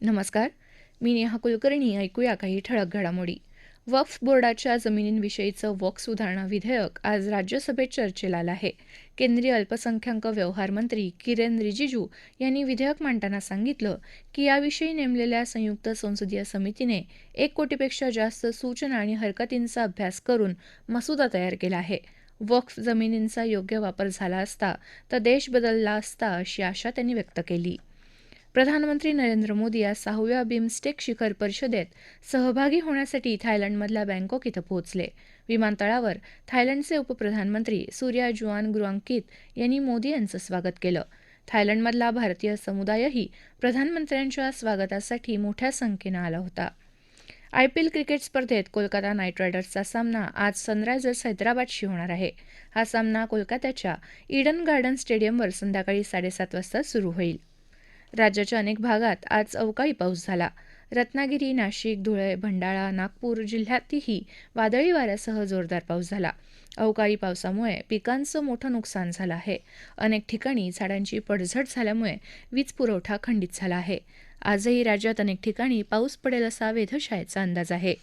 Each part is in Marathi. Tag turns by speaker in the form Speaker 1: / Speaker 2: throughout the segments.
Speaker 1: नमस्कार. मी नेहा कुलकर्णी. ऐकूया काही ठळक घडामोडी. वक्फ बोर्डाच्या जमिनींविषयीचं वक्फ सुधारणा विधेयक आज राज्यसभेत चर्चेला आलं आहे. केंद्रीय अल्पसंख्याक व्यवहार मंत्री किरेन रिजिजू यांनी विधेयक मांडताना सांगितलं की याविषयी नेमलेल्या संयुक्त संसदीय समितीने एक कोटीपेक्षा जास्त सूचना आणि हरकतींचा अभ्यास करून मसुदा तयार केला आहे. वक्फ जमिनींचा योग्य वापर झाला असता तर देश बदलला असता अशी आशा त्यांनी व्यक्त केली. प्रधानमंत्री नरेंद्र मोदी आज सहाव्या बिमस्टेक शिखर परिषदेत सहभागी होण्यासाठी थायलंडमधल्या बँकॉक इथं पोहोचले. विमानतळावर थायलंडचे उपप्रधानमंत्री सूर्या जुआन ग्रुआंकित यांनी मोदी यांचं स्वागत केलं. थायलंडमधला भारतीय समुदायही प्रधानमंत्र्यांच्या स्वागतासाठी मोठ्या संख्येनं आला होता. आयपीएल क्रिकेट स्पर्धेत कोलकाता नाईट रायडर्सचा सामना आज सनरायझर्स हैदराबादशी होणार आहे. हा सामना कोलकात्याच्या ईडन गार्डन स्टेडियमवर संध्याकाळी साडेसात वाजता सुरू होईल. राज्याच्या अनेक भागात आज अवकाळी पाऊस झाला. रत्नागिरी नाशिक धुळे भंडारा नागपूर जिल्ह्यातही वादळी वाऱ्यासह जोरदार पाऊस झाला. अवकाळी पावसामुळे पिकांचं मोठं नुकसान झालं आहे. अनेक ठिकाणी झाडांची पडझड झाल्यामुळे वीज पुरवठा खंडित झाला आहे. आजही राज्यात अनेक ठिकाणी पाऊस पडेल असा वेधशाळेचा अंदाज आहे.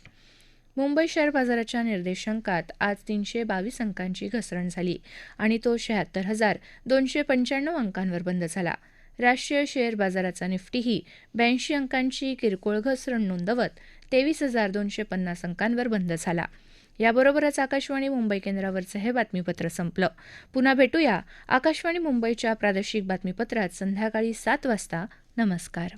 Speaker 1: मुंबई शेअर बाजाराच्या निर्देशांकात आज तीनशे बावीस अंकांची घसरण झाली आणि तो शहात्तर हजार दोनशे पंच्याण्णव अंकांवर बंद झाला. राष्ट्रीय शेअर बाजाराचा निफ्टीही ब्याऐंशी अंकांची किरकोळ घसरण नोंदवत तेवीस हजार दोनशे पन्नास अंकांवर बंद झाला. याबरोबरच आकाशवाणी मुंबई केंद्रावरचं हे बातमीपत्र संपलं. पुन्हा भेटूया आकाशवाणी मुंबईच्या प्रादेशिक बातमीपत्रात संध्याकाळी सात वाजता. नमस्कार.